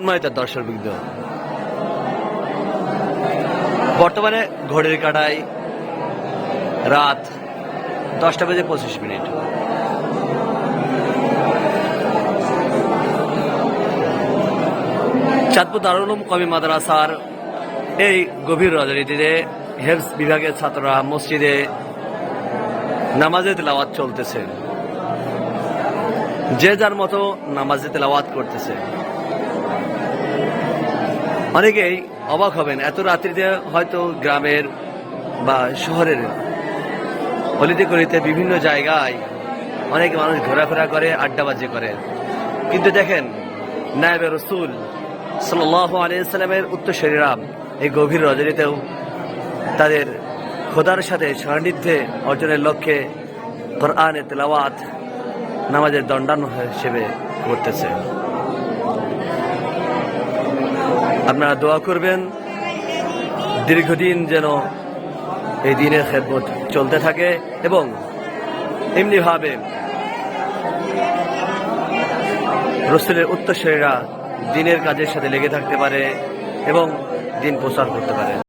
সম্মানিত দর্শকবৃন্দ বর্তমানে ঘড়ির কাটায় রাত দশটা বেজে পঁচিশ মিনিট। চাঁদপুর দারুল উলুম কমি মাদ্রাসার এই গভীর রাজনীতিতে হেলস বিভাগের ছাত্ররা মসজিদে নামাজে তেলাওয়াত চলতেছে। যে যার মতো নামাজে তেলাওয়াত করতেছে। অনেকেই অবাক হবেন, এত রাত্রিতে হয়তো গ্রামের বা শহরের অলিতে গলিতে বিভিন্ন জায়গায় অনেক মানুষ ঘোরাফেরা করে আড্ডাবাজি করে। কিন্তু দেখেন, নায়বে রসুল সাল্লাহ আলিয়াল্লামের উত্তরশরীরা এই গভীর রজনীতেও তাদের খোদার সাথে সান্নিধ্যে অর্জনের লক্ষ্যে কোরআনে তেলাওয়াত নামাজের দণ্ডান হিসেবে করতেছে। আপনারা দোয়া করবেন, দীর্ঘদিন যেন এই দিনের খেদমত চলতে থাকে এবং এমনিভাবে রসুলের উত্তরসরীরা দিনের কাজের সাথে লেগে থাকতে পারে এবং দিন প্রচার করতে পারে।